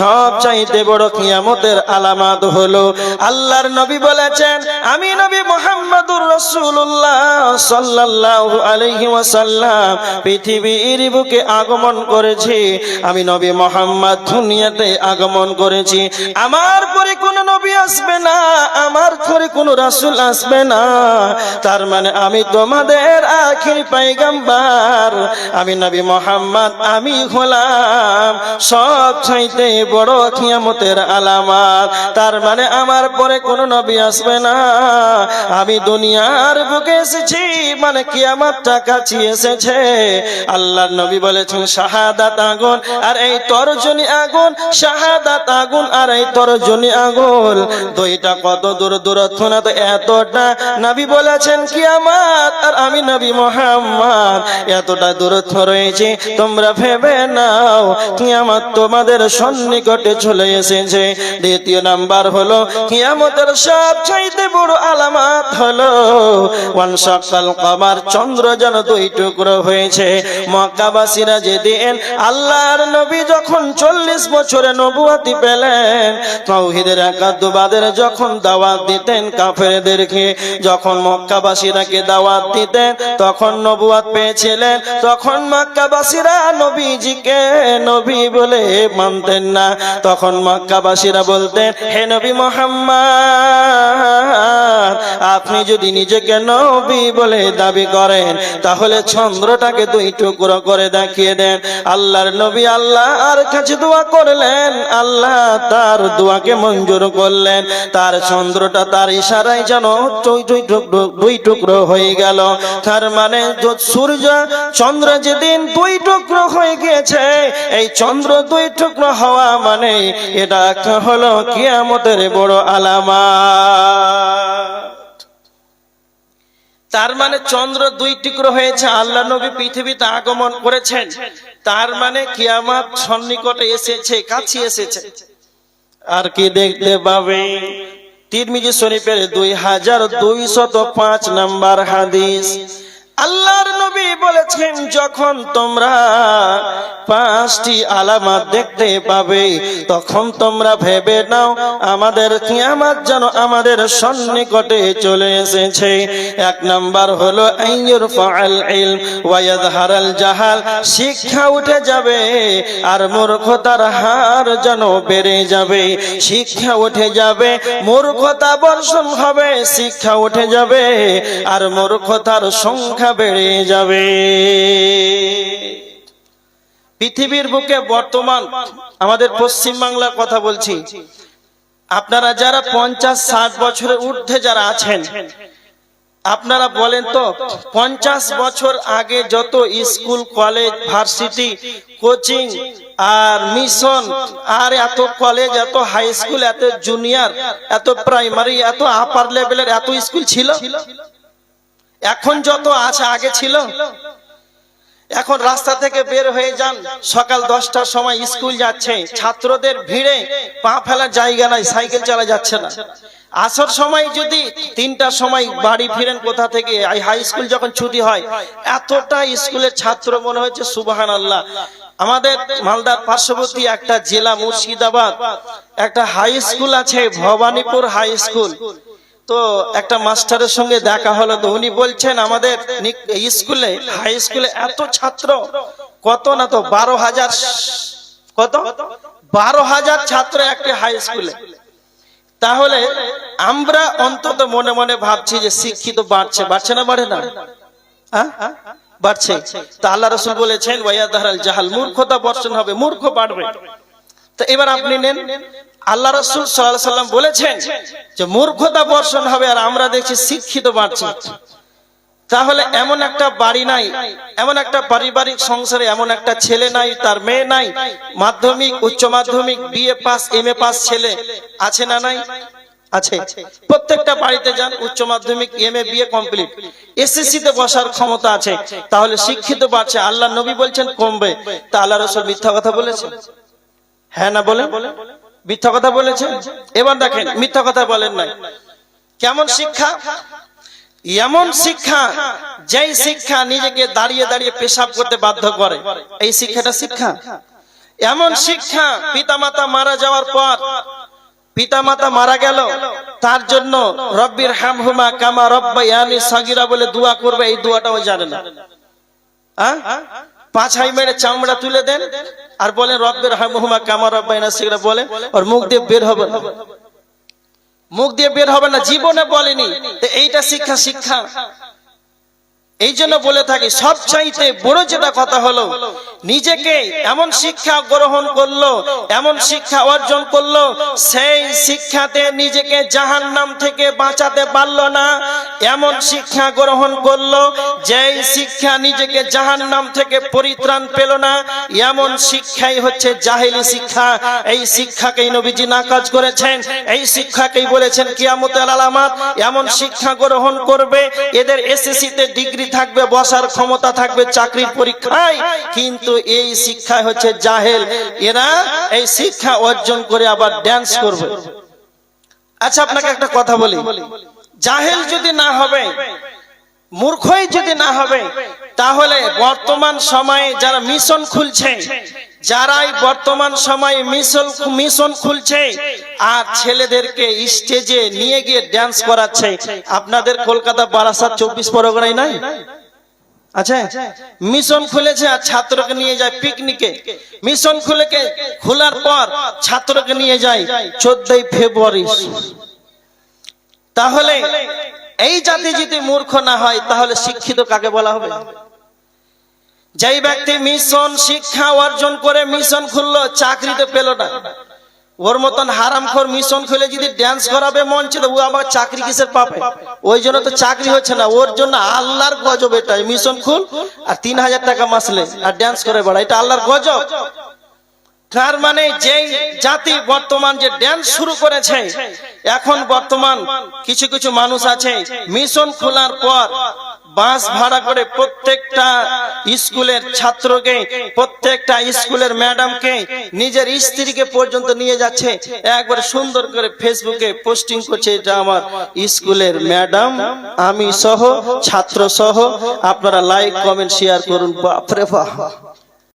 সব চাইতে বড় কিয়ামতের আলামত হলো আল্লাহর নবী বলেছেন, আমি নবী মোহাম্মদুর রাসূলুল্লাহ সাল্লাল্লাহু আলাইহি ওয়াসাল্লাম। পৃথিবীর বুকে আগমন করেছি, আমি নবী মোহাম্মদ দুনিয়াতে আগমন করেছি। আমার পরে কোনো নবী আসবে না, আমার পরে কোনো রাসূল আসবে না। তার মানে আমি তোমাদের আখির পাইগাম্বার। আমি নবী মোহাম্মদ, আমি হলাম সব চাইতে বড় কিয়ামতের আলামাত। তার মানে আমার পরে কোনো নবী আসবে না। আমি দুনিয়ার বুকে এসেছি মানে কিয়ামতটা কাছে এসেছে। আল্লাহর নবী বলেছেন, শাহাদাত আগুন আর এই তরজনী আগুন, শাহাদাত আগুন আর এই তরজনী আগুন। দুইটা কত দূর দূরত্ব না তো এতটা। নবী বলেছেন, কিয়ামত আর আমি নবী মোহাম্মদ, এতটা দূরত্ব রয়েছে, তোমরা ভেবে নাও, কিয়ামত তোমাদের সন্নিকটে চলে এসেছে। দ্বিতীয় নাম্বার হলো, কিয়ামতের সব চাইতে বড় আলামত হলো, ওয়ান সকাল কমার, চন্দ্র যেন দুই টুকরো হয়েছে। মক্কাবাসীরা যেদিন আল্লাহর নবী যখন চল্লিশ বছরে নবুয়াতি পেলেন, তৌহিদের একাদ্দবাদের যখন দাওয়াত দিতেন কাফেরদেরকে, যখন মক্কাবাসীরাকে দাওয়াত দিতেন, তখন নবুয়াত পেয়েছিলেন, তখন মক্কাবাসীরা নবীজিকে নবী বলে মানতেন না। তখন মক্কাবাসীরা বলতেন, হে নবী মোহাম্মদ, আপনি যদি নিজেকে নবী বলে দাবি করেন, তাহলে চন্দ্রটাকে দুই টুকরো করে দেখিয়ে দেন। আল্লাহর নবী আল্লাহ আর কাছে দোয়া করলেন, আল্লাহ তার দোয়াকে মঞ্জুর করলেন। তার চন্দ্রটা তার ইশারায় যেন দুই টুকরো হয়ে গেল। তার মানে সূর্য, চন্দ্র যেদিন দুই টুকরো হয়ে গিয়েছে, এই চন্দ্র দুই টুকরো হওয়া মানে এটা হলো কিয়ামতের বড় আলামা তার মানে চন্দ্র দুই টুকরো হয়েছে, আল্লাহ নবী পৃথিবীতে আগমন করেছেন। তার মানে কিয়ামত সন্নিকটে এসেছে, কাছে এসেছে। আর কি দেখতে পাবে? তিরমিজি শরীফের দুই হাজার দুইশত পাঁচ নাম্বার হাদিস। আল্লাহর নবী বলেছেন, যখন তোমরা পাঁচটি আলামত দেখতে পাবে, তখন তোমরা ভেবে নাও, আমাদের কিয়ামত যেন আমাদের সন্নিকটে চলে এসেছে। এক নাম্বার হলো, আইয়ুর ইলম ওয়ায়াযহারাল জাহাল, শিক্ষা উঠে যাবে আর মূর্খতার হার যেন বেড়ে যাবে। শিক্ষা উঠে যাবে, মূর্খতা বর্ষণ হবে, শিক্ষা উঠে যাবে আর মূর্খতার সংখ্যা বেড়ে যাবে। পৃথিবীর বুকে বর্তমান আমাদের পশ্চিম বাংলার কথা বলছি। আপনারা যারা পঞ্চাশ ষাট বছরের ঊর্ধ্বে যারা আছেন, আপনারা বলেন তো, পঞ্চাশ বছর আগে যত স্কুল, কলেজ, ভার্সিটি, কোচিং আর মিশন আর এত কলেজ, এত হাই স্কুল, এত জুনিয়র, এত প্রাইমারি, এত আপার লেভেলের এত স্কুল ছিল? এখন যত আছে আগে ছিল, এখন রাস্তা থেকে বের হয়ে যান। সকাল দশটার সময় স্কুল যাচ্ছে, ছাত্রদের ভিড়ে পা ফেলার জায়গা নাই, সাইকেল চালা যাচ্ছে না। আসর সময় যদি তিনটার সময় বাড়ি ফিরেন কোথা থেকে হাই স্কুল যখন ছুটি হয়, এতটা স্কুলের ছাত্র মনে হচ্ছে সুবাহান আল্লাহ আমাদের মালদার পার্শ্ববর্তী একটা জেলা মুর্শিদাবাদ, একটা হাই স্কুল আছে, ভবানীপুর হাই স্কুল তো একটা মাস্টারের সঙ্গে দেখা হলো তো উনি বলছেন, আমাদের স্কুলে, হাই স্কুলে এত ছাত্র, কত না তো বারো হাজার কত? বারো হাজার ছাত্র একটি হাই স্কুলে। তাহলে আমরা অন্তত মনে মনে ভাবছি যে শিক্ষিত বাড়ছে বাড়ছে না বাড়ে না? বাড়ছে। তা আল্লাহ রসুল বলেছেন ওয়াইয়াদাহাল জাহাল, মূর্খতা বর্ষণ হবে, মূর্খ বাড়বে। তো এবার আপনি নেন। আল্লাহ রসুল সাল্লাহ সাল্লাম বলেছেন যে মূর্খতা বর্ষণ হবে আর আমরা দেখছি শিক্ষিত বাড়ছে। তাহলে এমন একটা বাড়ি নাই, এমন একটা পারিবারিক সংসারে এমন একটা ছেলে নাই, তার মেয়ে নাই, মাধ্যমিক, উচ্চ মাধ্যমিক BA pass M A pass ছেলে আছে না নাই? আছে। প্রত্যেকটা বাড়িতে যান, উচ্চ মাধ্যমিক M A BA complete SSC তে বসার ক্ষমতা আছে। তাহলে শিক্ষিত বাড়ছে, আল্লাহ নবী বলছেন কমবে। তা আল্লাহ রসুল মিথ্যা কথা বলেছেন। হ্যাঁ না বলে মিথ্যা কথা বলেছেন? এবার দেখেন, মিথ্যা কথা বলেন নাই। কেমন শিক্ষা? এমন শিক্ষা যেই শিক্ষা নিজেকে দাঁড়িয়ে দাঁড়িয়ে পেশাব করতে বাধ্য করে। এই শিক্ষাটা শিক্ষা? এমন শিক্ষা পিতামাতা মারা যাওয়ার পর পিতামাতা মারা গেল, তার জন্য রব্বির হামহুমা কামা রব্বা ইয়ানি সাগিরা বলে দোয়া করবে, এই দোয়াটাও জানে না। আহ? পাছাই মেরে চামড়া তুলে দেন আর বলেন, রব্বের হামহুমা কামা রব্বা ইয়ানি সাগিরা বলে আর মুখ দিয়ে বের হবে মুখ দিয়ে বের হবে না, জীবনে বলেনি। এইটা শিক্ষা শিক্ষা। এই জন্য বলে থাকি সব চাইতে বড় যেটা কথা হলো, নিজেকে এমন শিক্ষা গ্রহণ করল, এমন শিক্ষা অর্জন করল, সেই শিক্ষাতে নিজেকে জাহান নাম থেকে বাঁচাতে পারল না। এমন শিক্ষা গ্রহণ করল, যেই শিক্ষা নিজেকে জাহান নাম থেকে পরিত্রাণ পেল না, এমন শিক্ষাই হচ্ছে জাহেলি শিক্ষা। এই শিক্ষাকেই নবীজি নাকাজ করেছেন, এই শিক্ষাকেই বলেছেন কিয়ামতের আলামাত। এমন শিক্ষা গ্রহণ করবে, এদের এসএসসি তে ডিগ্রি থাকবে, বসার ক্ষমতা থাকবে, চাকরির পরীক্ষায়। কিন্তু এই শিক্ষা হচ্ছে জাহেল। এরা এই শিক্ষা অর্জন করে আবার ড্যান্স করবে। আচ্ছা আপনাকে একটা কথা বলি। জাহেল যদি না হবে, মূর্খই যদি না হবে, তাহলে বর্তমান সময়ে যারা মিশন খুলছে, যারাই বর্তমান সময়ে মিশন মিশন খুলছে, আর ছেলেদেরকে স্টেজে নিয়ে গিয়ে ড্যান্স করাচ্ছে, আপনাদের কলকাতা বারাসাত চব্বিশ পরগনায় নাই? আচ্ছা মিশন খুলেছে আর ছাত্রকে নিয়ে যায় পিকনিকে মিশন খুলেকে খোলার পর ছাত্রকে নিয়ে যায় চোদ্দই ফেব্রুয়ারি। তাহলে এই জাতি যদি মূর্খ না হয়, তাহলে শিক্ষিত কাকে বলা হবে? যেই ব্যক্তি মিশন শিক্ষা অর্জন করে মিশন খুললো, চাকরিতে পেল না। ওর মতন হারামখোর মিশন খুলে যদি ড্যান্স করাবে মঞ্চে ও আবার চাকরি কিসের পাবে? ওই জন্য তো চাকরি হচ্ছে না। ওর জন্য আল্লাহর গজব এটা মিশন খুল আর তিন হাজার টাকা মাসলে আর ড্যান্স করে বেড়া এটা আল্লাহর গজব। তার মানে যেই জাতি বর্তমান যে ড্যান্স শুরু করেছে, এখন বর্তমান কিছু কিছু মানুষ আছে মিশন খোলার পর বাস ভাড়া করে প্রত্যেকটা স্কুলের ছাত্রকে, প্রত্যেকটা স্কুলের ম্যাডামকে নিজের স্ত্রীকে পর্যন্ত নিয়ে যাচ্ছে। একবার সুন্দর করে ফেসবুকে পোস্টিং করছে এটা আমার স্কুলের ম্যাডাম আমি সহ, ছাত্র সহ, আপনারা লাইক কমেন্ট শেয়ার করুন, বাপরে বাপ।